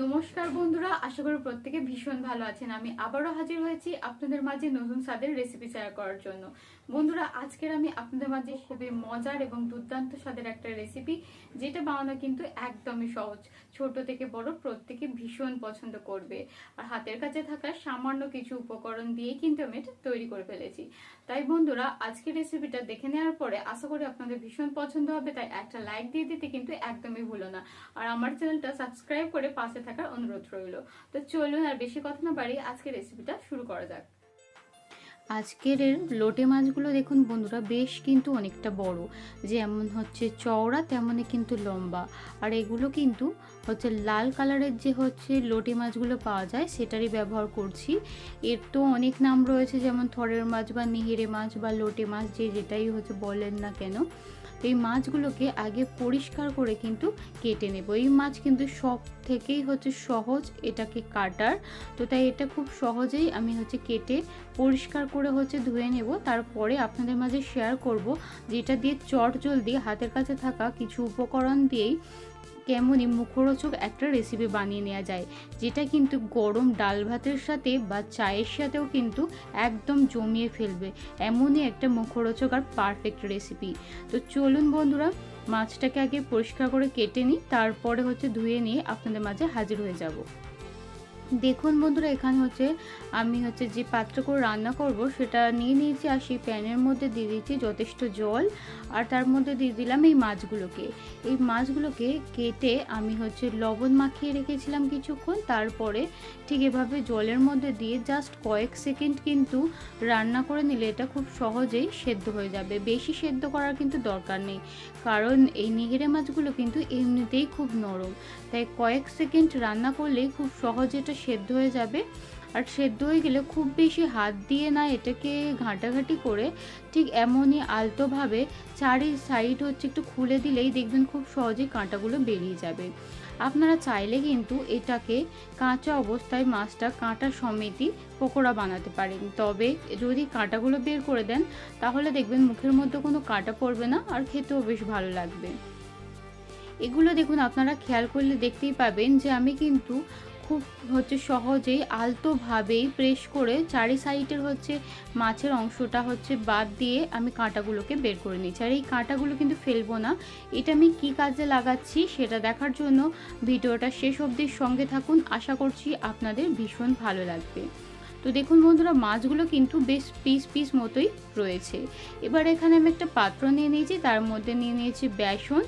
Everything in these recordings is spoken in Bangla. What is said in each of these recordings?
নমস্কার বন্ধুরা, আশা করি প্রত্যেকে ভীষণ ভালো আছেন। আমি আবারও হাজির হয়েছি আপনাদের মাঝে নতুন স্বাদের রেসিপি শেয়ার করার জন্য। বন্ধুরা, আজকের আমি আপনাদের মাঝে খুবই মজার এবং দুর্দান্ত স্বাদের একটা রেসিপি যেটা বানানো কিন্তু একদমই সহজ। ছোট থেকে বড় প্রত্যেকে ভীষণ পছন্দ করবে। আর হাতের কাছে থাকা সামান্য কিছু উপকরণ দিয়ে কিন্তু আমি এটা তৈরি করে ফেলেছি। তাই বন্ধুরা, আজকের রেসিপিটা দেখে নেওয়ার পরে আশা করি আপনাদের ভীষণ পছন্দ হবে, তাই একটা লাইক দিয়ে দিতে কিন্তু একদমই ভুলো না। আর আমার চ্যানেলটা সাবস্ক্রাইব করে পাশে থাকার অনুরোধ রইল। তো চলুন আর বেশি কথা না বাড়িয়ে আজকের রেসিপিটা শুরু করা যাক। আজকের লোটে মাছগুলো দেখুন বন্ধুরা, বেশ কিন্তু অনেকটা বড়। যেমন হচ্ছে চওড়া, তেমনই কিন্তু লম্বা। আর এগুলো কিন্তু হচ্ছে লাল কালারের যে হচ্ছে লোটে মাছগুলো পাওয়া যায়, সেটারই ব্যবহার করছি। এর তো অনেক নাম রয়েছে, যেমন থরের মাছ বা নিহিরে মাছ বা লোটে মাছ, যে যেটাই হচ্ছে বলেন না কেন। এই মাছগুলোকে আগে পরিষ্কার করে কিন্তু কেটে নেব। এই মাছ কিন্তু সব থেকেই হচ্ছে সহজ, এটাকে কাটার। তো তাই এটা খুব সহজেই আমি হচ্ছে কেটে পরিষ্কার করে হচ্ছে ধুয়ে নেব। তারপরে আপনাদের মাঝে শেয়ার করব যেটা দিয়ে চট জলদি হাতের কাছে থাকা কিছু উপকরণ দিয়েই কেমনই মুখরোচক একটা রেসিপি বানিয়ে নেওয়া যায়। যেটা কিন্তু গরম ডাল ভাতের সাথে বা চায়ের সাথেও কিন্তু একদম জমিয়ে ফেলবে। এমনই একটা মুখরোচক আর পারফেক্ট রেসিপি তো চলুন বন্ধুরা, মাছটাকে আগে পরিষ্কার করে কেটে নিই, তারপরে হচ্ছে ধুয়ে নিয়ে আপনাদের মাঝে হাজির হয়ে যাব। দেখুন বন্ধুরা, এখানে হচ্ছে আমি হচ্ছে যে পাত্র করে রান্না করব, সেটা নিয়ে নিয়েছি আর সেই প্যানের মধ্যে দিয়ে দিয়েছি যথেষ্ট জল। আর তার মধ্যে দিয়ে দিলাম এই মাছগুলোকে। এই মাছগুলোকে কেটে আমি হচ্ছে লবণ মাখিয়ে রেখেছিলাম কিছুক্ষণ, তারপরে ঠিক এভাবে জলের মধ্যে দিয়ে জাস্ট কয়েক সেকেন্ড কিন্তু রান্না করে নিলে এটা খুব সহজেই সেদ্ধ হয়ে যাবে। বেশি সেদ্ধ করার কিন্তু দরকার নেই, কারণ এই নিগেরে মাছগুলো কিন্তু এমনিতেই খুব নরম। তাই কয়েক সেকেন্ড রান্না করলেই খুব সহজে এটা সেদ্ধ হয়ে যাবে। আর সেদ্ধ হয়ে গেলে খুব বেশি হাত দিয়ে না এটাকে ঘাঁটাঘাঁটি করে ঠিক এমনই আলতোভাবে চারি সাইড হচ্ছে একটু খুলে দিলেই দেখবেন খুব সহজেই কাঁটাগুলো বেরিয়ে যাবে। আপনারা চাইলে কিন্তু এটাকে কাঁচা অবস্থায় মাছটা কাঁটা সমেতই পকোড়া বানাতে পারেন। তবে যদি কাঁটাগুলো বের করে দেন, তাহলে দেখবেন মুখের মধ্যে কোনো কাঁটা পড়বে না আর খেতেও বেশ ভালো লাগবে। এগুলো দেখুন, আপনারা খেয়াল করলে দেখতেই পাবেন যে আমি কিন্তু খুব হচ্ছে সহজেই আলতোভাবেই প্রেস করে চারি সাইডের হচ্ছে মাছের অংশটা হচ্ছে বাদ দিয়ে আমি কাঁটাগুলোকে বের করে নিচ্ছি আর এই কাঁটাগুলো কিন্তু ফেলব না। এটা আমি কি কাজে লাগাচ্ছি সেটা দেখার জন্য ভিডিওটা শেষ অবধির সঙ্গে থাকুন। আশা করছি আপনাদের ভীষণ ভালো লাগবে। তো দেখুন বন্ধুরা, মাছগুলো কিন্তু বেশ পিস পিস মতোই রয়েছে। এবার এখানে আমি একটা পাত্র নিয়ে নিয়েছি। তার মধ্যে নিয়ে নিয়েছি বেসন।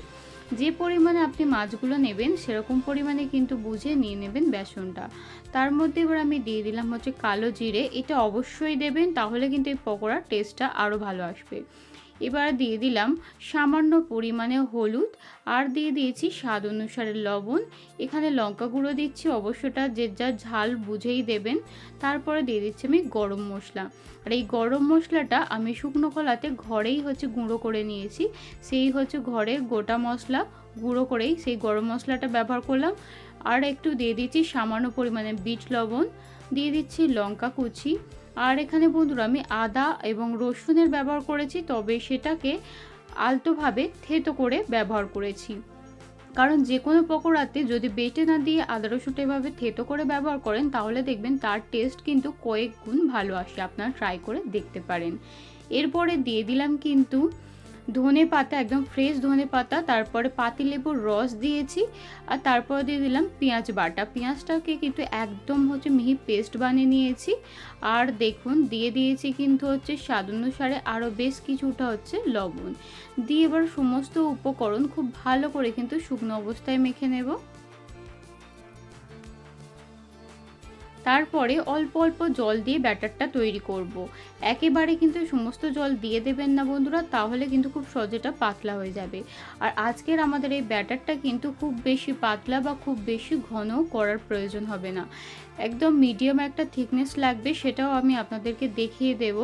যে পরিমাণে আপনি মাছগুলো নেবেন, সেরকম পরিমাণে কিন্তু বুঝে নিয়ে নেবেন বেসনটা। তার মধ্যে এবার আমি দিয়ে দিলাম হচ্ছে কালো জিরে। এটা অবশ্যই দেবেন, তাহলে কিন্তু এই পকোড়ার টেস্টটা আরও ভালো আসবে। এবার দিয়ে দিলাম সামান্য পরিমাণে হলুদ আর দিয়ে দিয়েছি স্বাদ অনুসারে লবণ। এখানে লঙ্কা গুঁড়ো দিচ্ছি, অবশ্যটা যে যা ঝাল বুঝেই দেবেন। তারপরে দিয়ে দিচ্ছি আমি গরম মশলা। আর এই গরম মশলাটা আমি শুকনো কলাতে ঘরেই হচ্ছে গুঁড়ো করে নিয়েছি। সেই হচ্ছে ঘরে গোটা মশলা গুঁড়ো করেই সেই গরম মশলাটা ব্যবহার করলাম। আর একটু দিয়ে দিচ্ছি সামান্য পরিমাণে বিট লবণ। দিয়ে দিচ্ছি লঙ্কা কুচি। আর এখানে বন্ধুরা আমি আদা এবং রসুনের ব্যবহার করেছি, তবে সেটাকে আলতোভাবে থেতো করে ব্যবহার করেছি। কারণ যে কোনো পকোড়াতে যদি বেটে না দিয়ে আদা রসুনটা এভাবে থেতো করে ব্যবহার করেন, তাহলে দেখবেন তার টেস্ট কিন্তু কয়েক গুণ ভালো আসে। আপনারা ট্রাই করে দেখতে পারেন। এরপরে দিয়ে দিলাম কিন্তু ধনে পাতা, একদম ফ্রেশ ধনে পাতা, তারপরে পাতিলেবুর রস দিয়েছি, আর তারপরে দিয়ে দিলাম পেঁয়াজ বাটা। পেঁয়াজটাকে কিন্তু একদম হচ্ছে মিহি পেস্ট বানিয়ে নিয়েছি, আর দেখুন দিয়ে দিয়েছি কিন্তু হচ্ছে স্বাদ অনুসারে আরও বেশ কিছুটা হচ্ছে লবণ। দিয়ে এবার সমস্ত উপকরণ খুব ভালো করে কিন্তু শুকনো অবস্থায় মেখে নেব। তারপরে অল্প অল্প জল দিয়ে ব্যাটারটা তৈরি করব। একেবারে কিন্তু সমস্ত জল দিয়ে দেবেন না বন্ধুরা, তাহলে কিন্তু খুব সহজেটা পাতলা হয়ে যাবে। আর আজকের আমাদের এই ব্যাটারটা কিন্তু খুব বেশি পাতলা বা খুব বেশি ঘন করার প্রয়োজন হবে না। একদম মিডিয়াম একটা থিকনেস লাগবে, সেটাও আমি আপনাদেরকে দেখিয়ে দেব।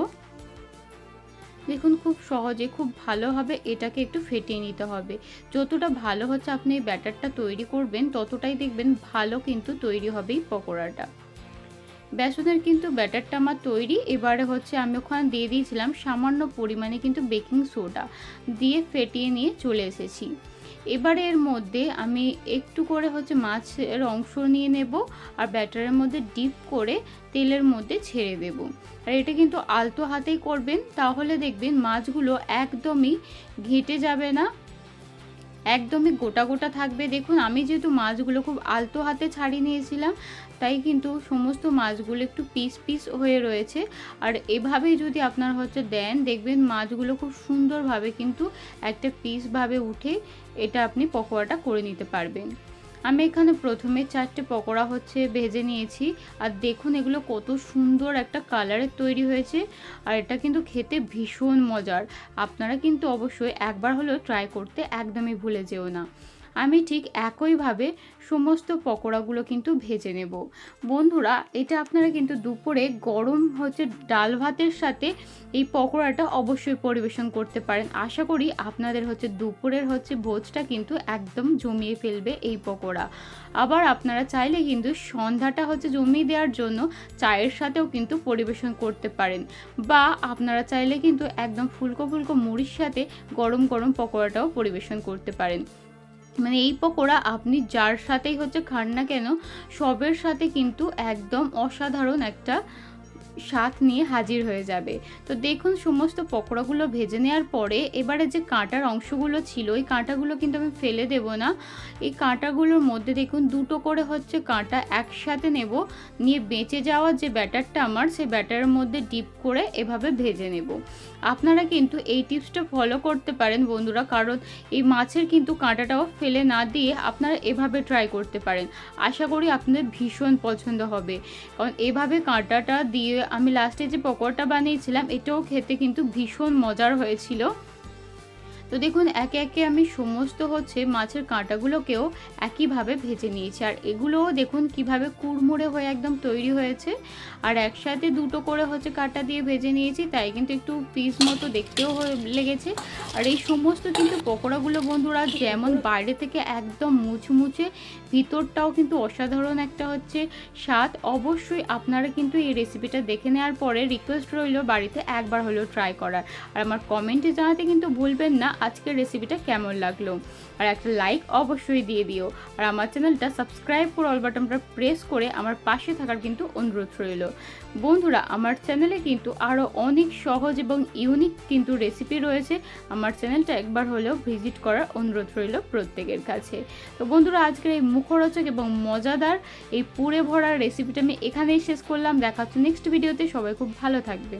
দেখুন খুব সহজে, খুব ভালোভাবে এটাকে একটু ফেটিয়ে নিতে হবে। যতটা ভালো হচ্ছে আপনি ব্যাটারটা তৈরি করবেন, ততটাই দেখবেন ভালো কিন্তু তৈরি হবে এই পকোড়াটা। বেসনের কিন্তু ব্যাটারটা আমার তৈরি। এবারে হচ্ছে আমি ওখানে দিয়ে দিয়েছিলাম সামান্য পরিমাণে কিন্তু বেকিং সোডা দিয়ে ফেটিয়ে নিয়ে চলে এসেছি। এবারে এর মধ্যে আমি একটু করে হচ্ছে মাছের অংশ নিয়ে নেব আর ব্যাটারের মধ্যে ডিপ করে তেলের মধ্যে ছেড়ে দেব। আর এটা কিন্তু আলতো হাতেই করবেন, তাহলে দেখবেন মাছগুলো একদমই ঘেটে যাবে না। একদমই গোটা গোটা থাকবে। দেখুন, আমি যেহেতু মাছগুলো খুব আলতো হাতে ছাড়িয়ে নিয়েছিলাম, তাই কিন্তু সমস্ত মাছগুলো একটু পিস পিস হয়ে রয়েছে। আর এভাবেই যদি আপনার হচ্ছে দেন, দেখবেন মাছগুলো খুব সুন্দরভাবে কিন্তু একটা পিসভাবে উঠে এটা আপনি পকোড়াটা করে নিতে পারবেন। আমি এখানে প্রথমে চারটে পকোড়া হচ্ছে ভেজে নিয়েছি। আর দেখুন এগুলো কত সুন্দর একটা কালারের তৈরি হয়েছে। আর এটা কিন্তু খেতে ভীষণ মজার। আপনারা কিন্তু অবশ্যই একবার হলেও ট্রাই করতে একদমই ভুলে যেও না। আমি ঠিক একইভাবে সমস্ত পকোড়াগুলো কিন্তু ভেজে নেব। বন্ধুরা, এটা আপনারা কিন্তু দুপুরে গরম হচ্ছে ডাল ভাতের সাথে এই পকোড়াটা অবশ্যই পরিবেশন করতে পারেন। আশা করি আপনাদের হচ্ছে দুপুরের হচ্ছে ভোজটা কিন্তু একদম জমিয়ে ফেলবে এই পকোড়া। আবার আপনারা চাইলে কিন্তু সন্ধ্যাটা হচ্ছে জমিয়ে দেওয়ার জন্য চায়ের সাথেও কিন্তু পরিবেশন করতে পারেন। বা আপনারা চাইলে কিন্তু একদম ফুলকো ফুলকো মুড়ির সাথে গরম গরম পকোড়াটাও পরিবেশন করতে পারেন। মানে এই পকোড়া আপনি যার সাথেই হচ্ছে খান না কেন, সবের সাথে কিন্তু একদম অসাধারণ একটা স্বাদ নিয়ে হাজির হয়ে যাবে। তো দেখুন, সমস্ত পকোড়াগুলো ভেজে নেওয়ার পরে এবারে যে কাঁটার অংশগুলো ছিল ওই কাঁটাগুলো কিন্তু আমি ফেলে দেব না। এই কাঁটাগুলোর মধ্যে দেখুন, দুটো করে হচ্ছে কাঁটা একসাথে নেব। নিয়ে বেঁচে যাওয়া যে ব্যাটারটা আমার, সেই ব্যাটারের মধ্যে ডিপ করে এভাবে ভেজে নেব। আপনারা কিন্তু এই টিপসটা ফলো করতে পারেন বন্ধুরা, কারণ এই মাছের কিন্তু কাঁটাটাও ফেলে না দিয়ে আপনারা এভাবে ট্রাই করতে পারেন। আশা করি আপনাদের ভীষণ পছন্দ হবে। কারণ এভাবে কাঁটাটা দিয়ে আমি লাস্টে যে পকোড়াটা বানিয়েছিলাম এটাও খেতে কিন্তু ভীষণ মজার হয়েছিল। তো দেখুন, একে একে আমি সমস্ত হচ্ছে মাছের কাঁটাগুলোকেও একইভাবে ভেজে নিয়েছি। আর এগুলোও দেখুন কীভাবে কুড়মুড়ে হয়ে একদম তৈরি হয়েছে। আর একসাথে দুটো করে হচ্ছে কাঁটা দিয়ে ভেজে নিয়েছি, তাই কিন্তু একটু পিস মতো দেখতেও লেগেছে। আর এই সমস্ত কিন্তু পকোড়াগুলো বন্ধুরা যেমন বাইরে থেকে একদম মুচমুচে ভিতরটাও কিন্তু অসাধারণ একটা হচ্ছে স্বাদ। অবশ্যই আপনারা কিন্তু এই রেসিপিটা দেখে নেওয়ার পরে রিকোয়েস্ট রইল বাড়িতে একবার হলেও ট্রাই করার। আর আমার কমেন্টে জানাতে কিন্তু ভুলবেন না। আজকের রেসিপিটা কেমন লাগল? আর একটা লাইক অবশ্যই দিয়ে দিও। আর আমার চ্যানেলটা সাবস্ক্রাইব করে অল বাটনটা প্রেস করে আমার পাশে থাকার কিন্তু অনুরোধ রইল। বন্ধুরা, আমার চ্যানেলে কিন্তু আরও অনেক সহজ এবং ইউনিক কিন্তু রেসিপি রয়েছে। আমার চ্যানেলটা একবার হলেও ভিজিট করার অনুরোধ রইল প্রত্যেকের কাছে। তো বন্ধুরা, আজকের এই মুখরোচক এবং মজাদার এই পুরে ভরার রেসিপিটা আমি এখানেই শেষ করলাম। দেখা হচ্ছে নেক্সট ভিডিওতে সবাই খুব ভালো থাকবেন।